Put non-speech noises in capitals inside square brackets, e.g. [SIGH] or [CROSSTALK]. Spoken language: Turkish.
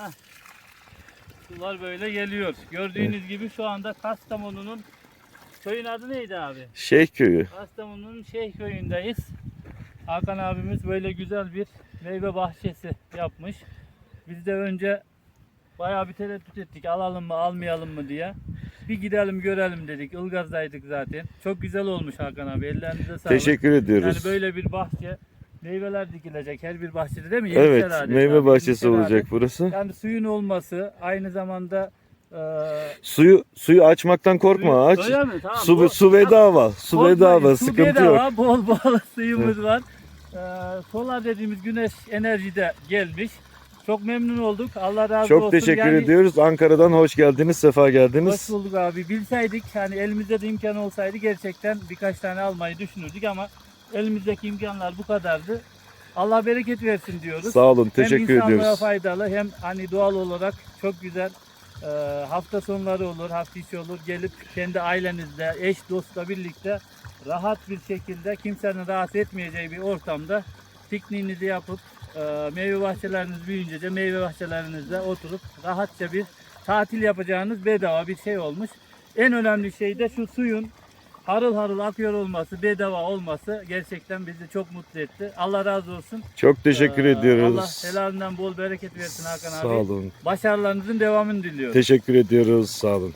Hah. Sular böyle geliyor. Gördüğünüz gibi şu anda Kastamonu'nun köyün adı neydi abi? Şeyh köyü. Kastamonu'nun Şeyh köyündeyiz. Hakan abimiz böyle güzel bir meyve bahçesi yapmış. Biz de önce bayağı bir tereddüt ettik alalım mı almayalım mı diye. Bir gidelim görelim dedik. Ilgaz'daydık zaten. Çok güzel olmuş Hakan abi. Ellerinize sağlık. Teşekkür ediyoruz. Yani böyle bir bahçe meyveler dikilecek her bir bahçede değil mi? evet, Yedişer adet meyve abi, bahçesi olacak burası. Yani suyun olması aynı zamanda e, Suyu suyu açmaktan korkma aç. Öyle mi? Tamam, Su bu- su bedava. Su Korkmayın, bedava. su Sıkıntı bedava, yok. Bol bol [LAUGHS] suyumuz var. Ee, solar dediğimiz güneş enerji de gelmiş. Çok memnun olduk. Allah razı olsun. Çok teşekkür Yani ediyoruz. Ankara'dan hoş geldiniz. Sefa Hoş geldiniz. bulduk abi. Bilseydik hani elimizde de imkan olsaydı gerçekten birkaç tane almayı düşünürdük ama elimizdeki imkanlar bu kadardı. Allah bereket versin diyoruz. Sağ olun. hem Teşekkür insanlığa ediyoruz. faydalı hem hani doğal olarak çok güzel e, hafta sonları olur, hafta içi olur. Gelip kendi ailenizle, eş dostla birlikte rahat bir şekilde kimsenin rahatsız etmeyeceği bir ortamda pikniğinizi yapıp e, meyve bahçeleriniz büyüyünce de meyve bahçelerinizde oturup rahatça bir tatil yapacağınız bedava bir şey olmuş. En önemli şey de şu suyun harıl harıl akıyor olması, bedava olması gerçekten bizi çok mutlu etti. Allah razı olsun. Çok teşekkür Ee, ediyoruz. Allah helalinden bol bereket versin Hakan Sağ abi. olun. Başarılarınızın devamını diliyorum. Teşekkür ediyoruz. Sağ olun.